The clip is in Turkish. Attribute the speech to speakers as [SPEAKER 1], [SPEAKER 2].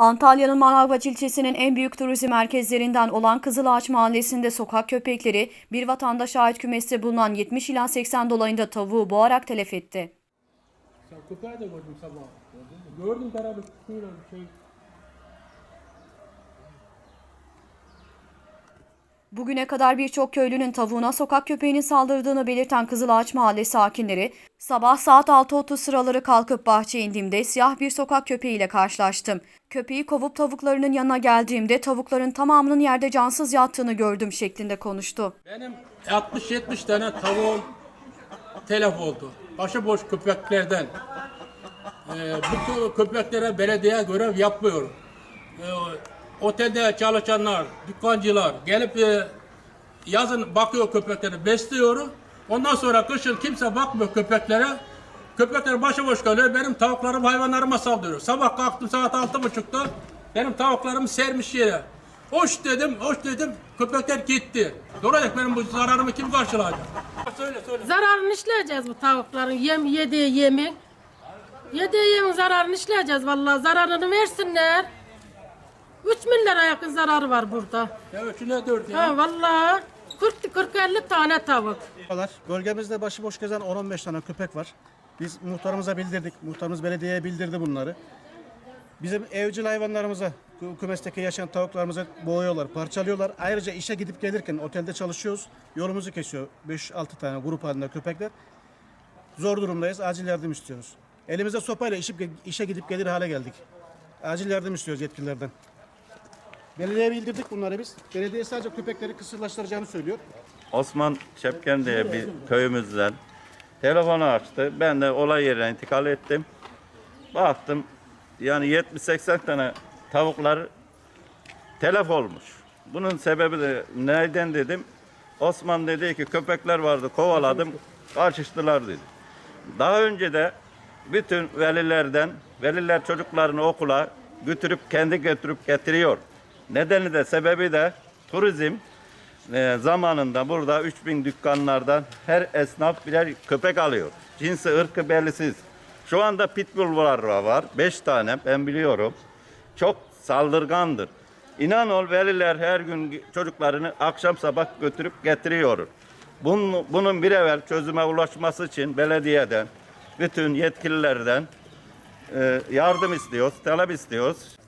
[SPEAKER 1] Antalya'nın Manavgat ilçesinin en büyük turizm merkezlerinden olan Kızılağaç Mahallesi'nde sokak köpekleri bir vatandaşa ait kümeste bulunan 70 ila 80 dolayında tavuğu boğarak telef etti.
[SPEAKER 2] Sen köpeği de gördüm sabah. Gördüm beraber şey.
[SPEAKER 1] Bugüne kadar birçok köylünün tavuğuna sokak köpeğinin saldırdığını belirten Kızılağaç Mahallesi sakinleri, sabah saat 6.30 sıraları kalkıp bahçeye indiğimde siyah bir sokak köpeğiyle karşılaştım. Köpeği kovup tavuklarının yanına geldiğimde tavukların tamamının yerde cansız yattığını gördüm şeklinde konuştu.
[SPEAKER 2] Benim 60-70 tane tavuğum telef oldu. Başıboş köpeklerden. Ee, bu kö- köpeklere belediye görev yapmıyor. Ee, otelde çalışanlar, dükkancılar gelip e, yazın bakıyor köpeklere, besliyor. Ondan sonra kışın kimse bakmıyor köpeklere. Köpekler başıboş kalıyor. Benim tavuklarım hayvanlarıma saldırıyor. Sabah kalktım saat altı buçukta. Benim tavuklarım sermiş yere. Hoş dedim, hoş dedim. Köpekler gitti. Duracak benim bu zararımı kim karşılayacak? Söyle söyle.
[SPEAKER 3] Zararını işleyeceğiz bu tavukların yem yediği yemin. Yediği yemin zararını işleyeceğiz vallahi zararını versinler. 3 milyara yakın zararı var burada.
[SPEAKER 2] Evet şuna dört ya.
[SPEAKER 3] Ha vallahi 40 40 50 tane tavuk.
[SPEAKER 4] Merhabalar. Bölgemizde başıboş gezen 10-15 tane köpek var. Biz muhtarımıza bildirdik. Muhtarımız belediyeye bildirdi bunları. Bizim evcil hayvanlarımıza, kü- kümesteki yaşayan tavuklarımızı boğuyorlar, parçalıyorlar. Ayrıca işe gidip gelirken otelde çalışıyoruz. Yolumuzu kesiyor 5-6 tane grup halinde köpekler. Zor durumdayız. Acil yardım istiyoruz. Elimizde sopayla işip, işe gidip gelir hale geldik. Acil yardım istiyoruz yetkililerden. Belediyeye bildirdik bunları biz. Belediye sadece köpekleri kısırlaştıracağını söylüyor.
[SPEAKER 5] Osman Çepken diye bir köyümüzden telefonu açtı. Ben de olay yerine intikal ettim. Baktım yani 70-80 tane tavuklar telef olmuş. Bunun sebebi de neyden dedim. Osman dedi ki köpekler vardı kovaladım kaçıştılar dedi. Daha önce de bütün velilerden veliler çocuklarını okula götürüp kendi götürüp getiriyor. Nedeni de sebebi de turizm e, zamanında burada 3000 dükkanlardan her esnaf birer köpek alıyor. Cinsi ırkı bellisiz. Şu anda pitbull var var. 5 tane ben biliyorum. Çok saldırgandır. İnan ol veliler her gün çocuklarını akşam sabah götürüp getiriyor. Bunun, bunun bir evvel çözüme ulaşması için belediyeden, bütün yetkililerden e, yardım istiyoruz, talep istiyoruz.